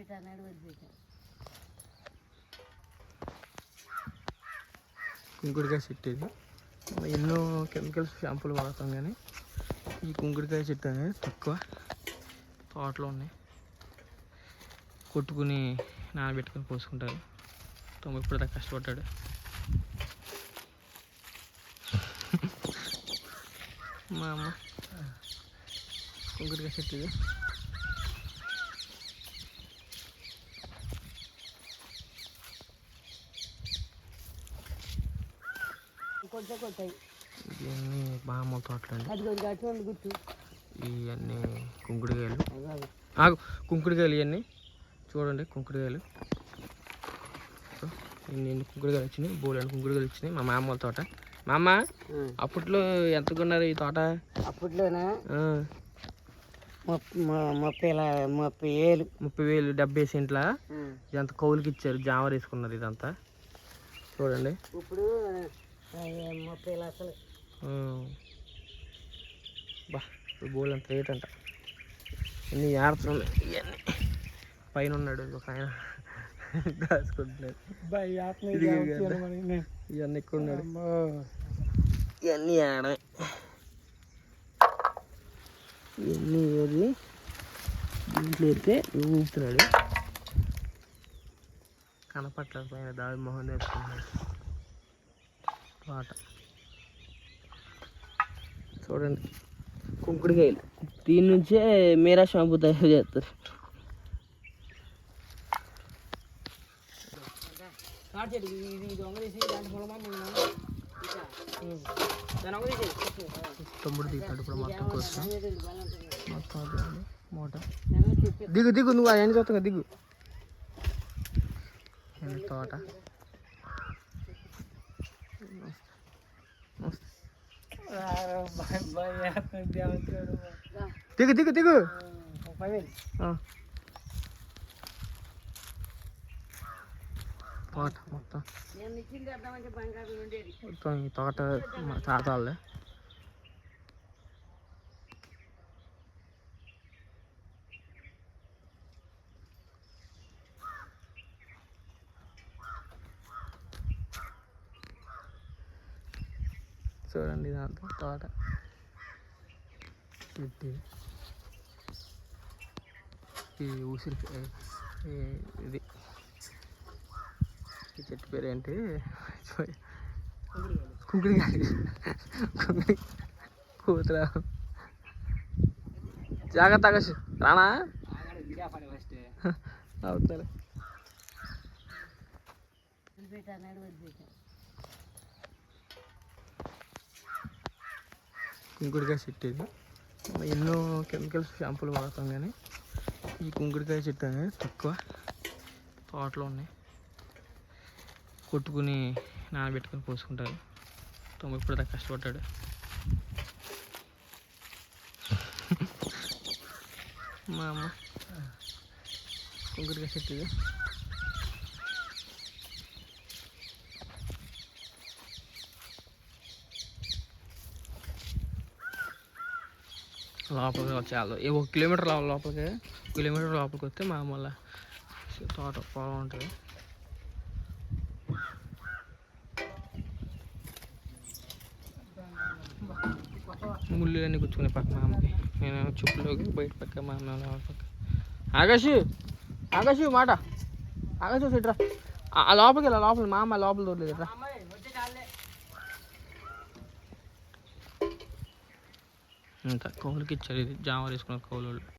వదిలిపెట్టాడు వదిలిపెట్టాడు కుంకుడికాయ చెట్టు ఇది. ఎన్నో కెమికల్స్ షాంపూలు వాడతాం కానీ ఈ కుంకుడికాయ చెట్టు అనేది తక్కువ తోటలో ఉన్నాయి. కొట్టుకుని నానబెట్టుకొని పోసుకుంటారు. తొమ్మిది ఇప్పుడు దాకా కష్టపడ్డాడు. మా అమ్మ. కుంకుడికాయ చెట్టు ఇది. కొంచెం కొట్టాయి ఇవన్నీ అది అటువంటి గుర్తు. ఇవన్నీ కుంకుడికాయలు. ఆగు కుంకుడికాయలు ఇవన్నీ. చూడండి కుంకుడికాయలు. ఇన్ని కుంకుడికాయలు వచ్చినాయి బోలెడు కుంకుడికాయలు వచ్చినాయి మా మామ వాళ్ళ తోట. మా అమ్మ ఆ. అప్పట్లో ఎంత కొన్నారు ఈ తోట? అప్పట్లోనే? ముప్ప- ము- ముప్పై లా- ముప్పై వేలు డెబ్బై సెంట్ల. ఇదంతా కౌలుకి ఇచ్చారు జామర్ వేసుకున్నారు ఇదంతా. చూడండి. ఇప్పుడు ముప్పై లక్షలు. బా బోల్ అంత రేట్ అంట. ఇన్ని ఆడుతున్నాయి ఇవన్నీ పైన ఉన్నాడు ఒక ఆయన. దాచుకుంటున్నాడు. ఇవన్నీ ఎక్కువ ఉన్నాడు. ఇవన్నీ ఆడ ఇవన్నీ ఏది? దీంట్లో అయితే ఊపుతున్నాడు కనపట్లేదు పైన దావి మొహం వేసుకుంటున్నాడు పాట చూడండి. కుంకుడుకాయలు. దీని నుంచే మీరా షాంపూ తయారు చేస్తారు. తమ్ముడు దిగుతాడు ఇప్పుడు మొత్తం కోసం. మొత్తం మూట. దిగు దిగు నువ్వు అవన్నీ చూస్తావు దిగు. తోట. దిగు దిగు దిగు. తోట మొత్తం తోట మా చూడండి దాంతో తోట. చెట్టు ఇది ఉసిరి ఇది. ఈ చెట్టు పేరు ఏంటి? కుంకుడికాయ కుంకుడి కూతురా. జాగ్రత్త ఆకాశ్ రానా? అవుతారు కుంకుడికాయ చెట్టు ఇది. ఎన్నో కెమికల్స్ షాంపూలు వాడతాం కానీ ఈ కుంకుడికాయ చెట్టు అనేది తక్కువ తోటలో ఉన్నాయి. కొట్టుకుని నానబెట్టుకొని పోసుకుంటారు. తొమ్మిది ఇప్పుడు దాకా కష్టపడ్డాడు. మా అమ్మ. కుంకుడికాయ చెట్టు ఇది. లోపలికి వచ్చేయాలి. ఏ ఒక కిలోమీటర్ లోపలికి కిలోమీటర్ లోపలికి వస్తే మా వాళ్ళ తోట పొలం ఉంటుంది. ముళ్ళు అన్నీ కూర్చుకునే పక్క మా అమ్మకి నేను చుప్పులోకి బయట పక్క మా అమ్మ లోపల పక్క. ఆకాశు! ఆకాశు మాట! ఆకాశు సిట్రా ఆ లోపలికి వెళ్ళా లోపల మా అమ్మ లోపల దొరలేదు రా. ఇంత కౌలుకి ఇచ్చారు. ఇది జామ వేసుకున్న కౌలు